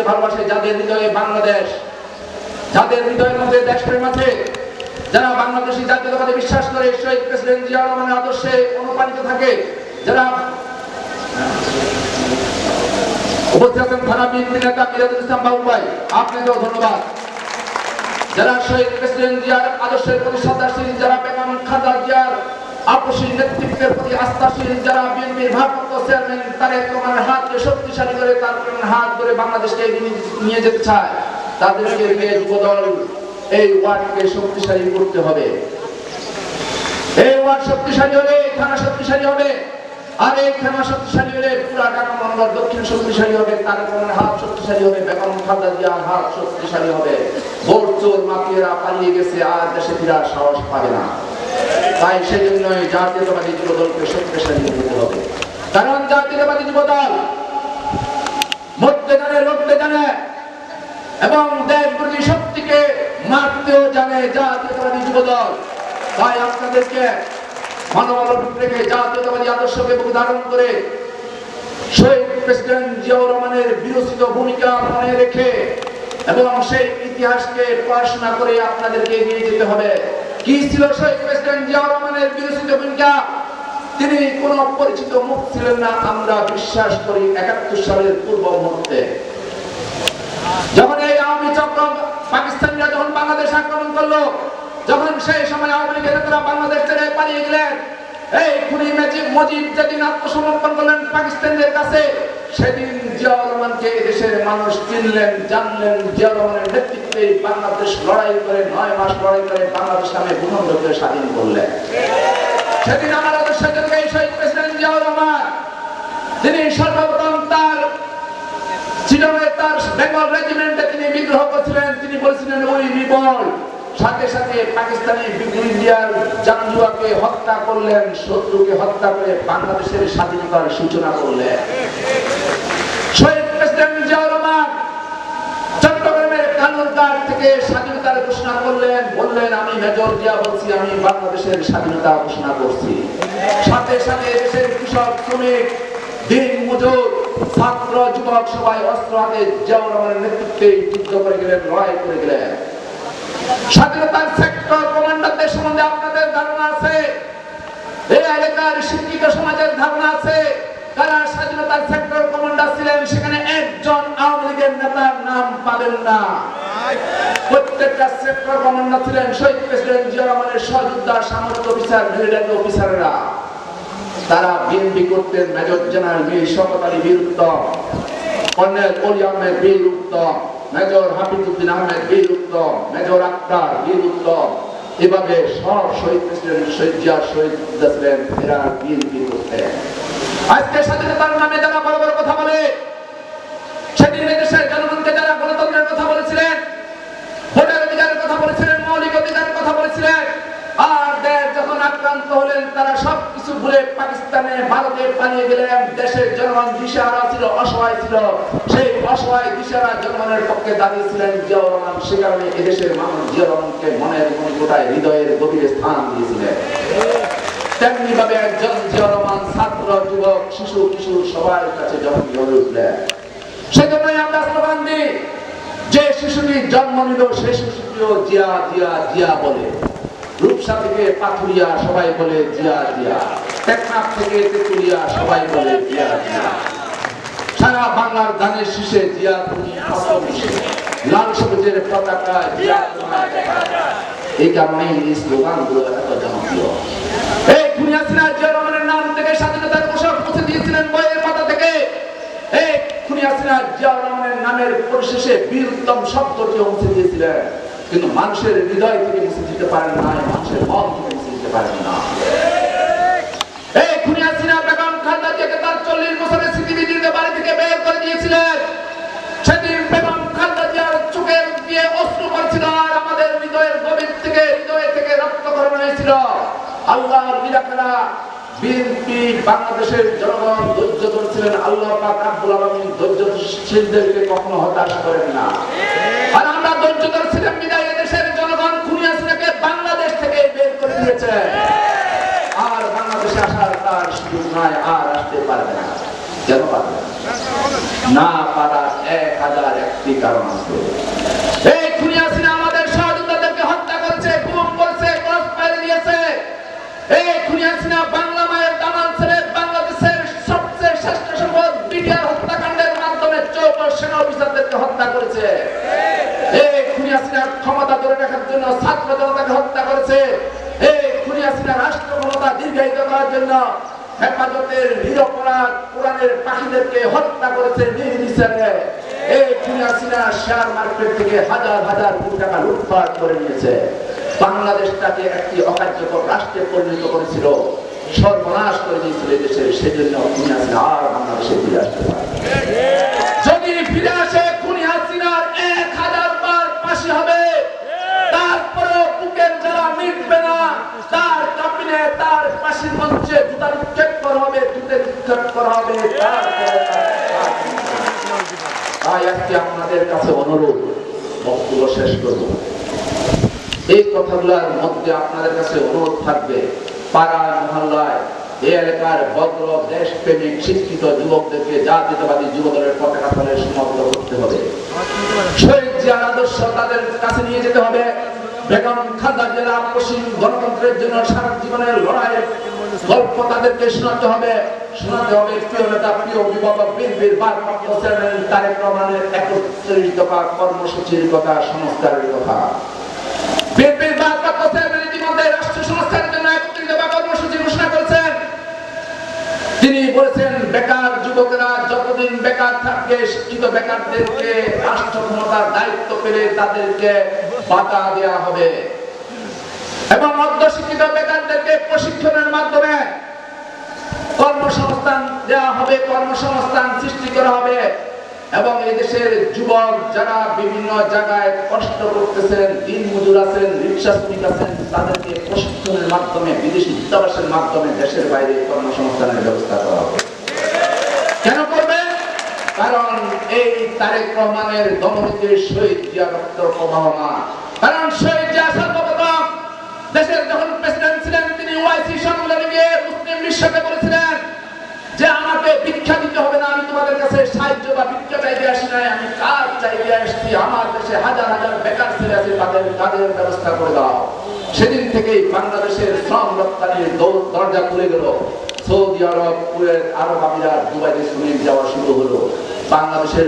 বাংলাদেশকে ভালোবাসে যাদের হৃদয়ে বাংলাদেশ, যাদের হৃদয়ের মধ্যে দেশপ্রেম আছে, যারা বাংলাদেশি জাতীয়তাবাদে বিশ্বাস করে, শহীদ প্রেসিডেন্ট জিয়া রহমানের আদর্শে অনুপ্রাণিত থাকে, যারা উপস্থিত থানা বিএনপি নেতা মিরাজুল ইসলাম বাবু ভাই আপনাকেও ধন্যবাদ। যারা শহীদ প্রেসিডেন্ট জিয়ার আদর্শের প্রতি শ্রদ্ধাশীল যারা বেগম খালেদা জিয়ার আপসী নেতৃত্বের প্রতি আস্থাশীল যারা বিএনপির ভারপ্রাপ্ত চেয়ারম্যান তারেক রহমানের হাত ধরে শক্তিশালী করে, তার হাত ধরে বাংলাদেশকে নিয়ে যেতে চায়। তাদেরকে নিয়ে যুবদল এই ওয়ার্ডকে শক্তিশালী করতে হবে। এই ওয়ার্ড শক্তিশালী হলে থানা শক্তিশালী হবে। আর এই থানা শক্তিশালী হলে, পুরা ঢাকা মহানগর দক্ষিণ শক্তিশালী হবে, তার কারণে হাত শক্তিশালী হবে, বেগম খালেদা জিয়ার হাত শক্তিশালী হবে। ভোট চোর, মাফিয়ারা পালিয়ে গেছে, আর দেশে ফেরার সাহস পাবে না। তাই সেই জন্যই জাতীয়তাবাদী যুব দলকে শক্তিশালী করতে হবে। কারণ জাতীয়তাবাদী যুব দল মরতে জানে, লড়তে জানে, এবং দেশ বিরোধী শক্তিকে মারতেও জানে জাতীয়তাবাদী যুব দল তাই আপনাদেরকে মানবাবলম্বন রেখে জাতীয়তাবাদী আদর্শকে ধারণ করে শহীদ প্রেসিডেন্ট জিয়াউর রহমানের বিরোচিত ভূমিকা মনে রেখে এবং সেই ইতিহাসকে পড়াশোনা করে আপনাদেরকে এগিয়ে যেতে হবে। কি ছিল শহীদ প্রেসিডেন্ট জিয়াউর রহমানের বিরোচিত ভূমিকা তিনি কোন পরিচিত মুখ ছিলেন না, আমরা বিশ্বাস করি একাত্তর সালের পূর্ব মুহূর্তে। যখন এই আওয়ামী চক্র পাকিস্তানিরা যখন বাংলাদেশ আক্রমণ করল, যখন সেই সময় আওয়ামী লীগের নেতারা বাংলাদেশ থেকে পালিয়ে গেলেন, এই খুনি মেজিব মজিব যেদিন আত্মসমর্পণ করলেন পাকিস্তানিদের কাছে, সেদিন রহমানকে দেশের মানুষ চিনলেন, জানলেন রহমানের নেতৃত্বে বাংলাদেশ লড়াই করে, নয় মাস লড়াই করে বাংলাদেশ নামে ভূখণ্ডকে স্বাধীন করলেন। সেদিন আদর্শ এই শহীদ প্রেসিডেন্ট জিয়াউর রহমান, তিনি সর্বপ্রথম তার চিটাগংয়ে তার বেঙ্গল রেজিমেন্টে তিনি বিদ্রোহ করছিলেন। তিনি বলেছিলেন, ওই রিবল। সাথে সাথে পাকিস্তানি ইন্ডিয়ার জাঞ্জুয়াকে হত্যা করলেন, শত্রুকে হত্যা করে বাংলাদেশের স্বাধীনতার সূচনা করলেন শহীদ প্রেসিডেন্ট জিয়াউর রহমান কানুরঘাট থেকে স্বাধীনতার ঘোষণা করলেন, বললেন, আমি মেজর জিয়া বলছি, আমি বাংলাদেশের স্বাধীনতা ঘোষণা করছি। সাথে সাথে দেশের কৃষক, শ্রমিক, দিন মজুর, ছাত্র, যুবক সবাই অস্ত্র হাতে জিয়াউর রহমানের নেতৃত্বে যুদ্ধ করে গেলেন, লড়াই করে গেলেন। স্বাধীনতার সেক্টর কমান্ডারদের সম্বন্ধে আপনাদের ধারণা আছে? এই এলাকার শিক্ষিত সমাজের ধারণা আছে? কারা স্বাধীনতার সেক্টর কমান্ডার ছিলেন? সেখানে একজন আওয়ামী লীগের নেতার নাম পাবেন না। প্রত্যেকটা সেক্টর কমান্ডার ছিলেন, শহীদ প্রেসিডেন্ট জিয়া সহযোদ্ধা, সামরিক অফিসার মিলিটারি অফিসাররা তারা বিএনপি করতেন, মেজর জেনারেল মীর শওকত আলী বীর কর্নেল অলি আহমেদ বীর মেজর হাফিজউদ্দিন আহমেদ বীর মেজর আক্তার বীর এভাবে সব শহীদ প্রেসিডেন্ট, শহীদ জিয়া শহীদ ছিলেন, এরা বিএনপি করতেন। আজকে স্বাধীনতার নামে যারা বড় বড় কথা বলে সেদিন দেশের জনগণকে যারা গণতন্ত্রের কথা বলেছিলেন ভোটের অধিকারের কথা বলেছিলেন মৌলিক অধিকারের কথা বলেছিলেন আর দেশ যখন আক্রান্ত হলেন, তারা সবকিছু ভুলে পাকিস্তানে ভারতে পালিয়ে গেলেন। দেশের জনগণ দিশাহারা ছিল, অসহায় ছিল। সেই অসহায় দিশাহারা জনগণের পক্ষে দাঁড়িয়েছিলেন জিয়াউর রহমান। সে কারণে এদেশের মানুষ জিয়াউর রহমানকে মনের মনে গোটায় হৃদয়ের গভীরে স্থান দিয়েছিলেন। তেমনি ভাবে একজন জিয়াউর রহমান ছাত্র, যুবক, শিশু, কিশোর, সবার কাছে জনপ্রিয় হয়ে উঠলেন। সেজন্যই আমরা স্লোগান দিই, যে শিশুটি জন্ম নিল, সে শিশুটিও জিয়া জিয়া জিয়া বলে। রূপসা থেকে পাথুরিয়া সবাই বলে জিয়া জিয়া। টেকনাফ থেকে তেতুলিয়া সবাই বলে জিয়া জিয়া। সারা বাংলার ধানের শীষে জিয়া তুমি লাল সবুজের পতাকা জিয়া তোমার। এই কারণে এই স্লোগানগুলো এত জনপ্রিয়। এই খুনিয়া সিনহা জিয়া রহমানের নাম থেকে স্বাধীনতার পোশাক মুছে দিয়েছিলেন বইয়ের পাতা থেকে। এই খুনিয়া সিনহা জিয়া রহমানের নামের পরিশেষে বীর উত্তম শব্দটিও মুছে দিয়েছিলেন। কিন্তু মানুষের হৃদয় থেকে মুছে দিতে পারেন না মানুষের মন থেকে মুছে দিতে পারেন না। চল্লিশ বছরের পড়ছিল আর আমাদের হৃদয়ের থেকে থেকে রক্তকরণ হয়েছিল। বাংলাদেশের জনগণ ধৈর্য ধরছিলেন। আল্লাহ পাক আব্দুল আলমিন কখনো হতাশ করেন না। আমরা বিদায় দেশের জনগণ খুনিয়া সিনাকে বাংলাদেশ থেকে বের করে দিয়েছে। আর বাংলাদেশে আসার তার সুযোগ নাই, আর আসতে পারবে না। কেন পারবে না? পারার এক হাজার একটি কারণ আছে। ক্ষমতা ধরে রাখার জন্য ছাত্র জনতাকে হত্যা করেছে। এই রাষ্ট্র ক্ষমতা দীর্ঘায়িত করার জন্য হেফাজতের নিরপরাধ কোরআনের পাখিদেরকে হত্যা করেছে বাংলাদেশটাকে একটি অকার্যকর রাষ্ট্রে পরিণত করেছিল, সর্বনাশ করে দিয়েছিল দেশের সেজন্য আর বাংলাদেশে ফিরে আসতে পারে যদি ফিরে আসে খুনি হাসিনার এক হাজার বার ফাঁসি হবে তারপরেও বুকের জ্বালা মিটবে না তার কাবিনে তার ফাঁসির মঞ্চে জুতা করা হবে জুতে নিক্ষেপ করা হবে। তাই আজকে আপনাদের কাছে অনুরোধ, বক্তব্য শেষ করব। এই কথাগুলোর মধ্যে আপনাদের কাছে অনুরোধ থাকবে পাড়ায় মহল্লায়, এই এলাকার ভদ্র, দেশপ্রেমিক, শিক্ষিত যুবকদেরকে জাতীয়তাবাদী যুবদলের পতাকা তলে সমাপ্ত করতে হবে। শহীদ জিয়ার আদর্শ তাদের কাছে নিয়ে যেতে হবে। জেলা গণতন্ত্রের জন্য সারা জীবনের গল্প তাদেরকে শোনাতে হবে। শোনাতে হবে প্রিয় নেতা, প্রিয় তারেক রহমানের একত্রিশ দফা কর্মসূচির কথা, সংস্কারের কথা। কর্মসূচি ঘোষণা করেছেন। তিনি বলেছেন, বেকার যুবকেরা যতদিন বেকার থাকবে শিক্ষিত বেকারদেরকে রাষ্ট্র ক্ষমতার দায়িত্ব পেলে তাদেরকে বাধা দেওয়া হবে। এবং অর্ধশিক্ষিত বেকারদেরকে প্রশিক্ষণের মাধ্যমে কর্মসংস্থান দেওয়া হবে, কর্মসংস্থান সৃষ্টি করা হবে। এবং এই দেশের যুবক যারা বিভিন্ন জায়গায় কষ্ট করতেছেন, দিন মজুর আছেন রিক্সা শ্রমিক আছেন, তাদেরকে প্রশিক্ষণের মাধ্যমে, বিদেশি দূতাবাসের মাধ্যমে দেশের বাইরে কর্মসংস্থানের ব্যবস্থা করা হবে। কেন করবে? কারণ এই তারেক রহমানের দমনীতে শহীদ জিয়া রক্ত প্রবাহমান কারণ শহীদ জিয়া সর্বপ্রথম দেশের যখন প্রেসিডেন্ট ছিলেন, তিনি ওআইসি সম্মেলনে গিয়ে মুসলিম বিশ্বকে বলেছিলেন যে আমাকে ভিক্ষা দিতে হবে না, আমি তোমাদের কাছে সাহায্য বা ভিক্ষা চাইতে আসি নাই, আমি কাজ চাইতে আসছি, আমার দেশে হাজার হাজার বেকার ছেলে আছে, তাদের কাজের ব্যবস্থা করে দাও। সেদিন থেকেই বাংলাদেশের শ্রম রপ্তানির দরজা খুলে গেল। সৌদি আরব আরব আমিরাত দুবাইতে শ্রমিক যাওয়া শুরু হলো। বাংলাদেশের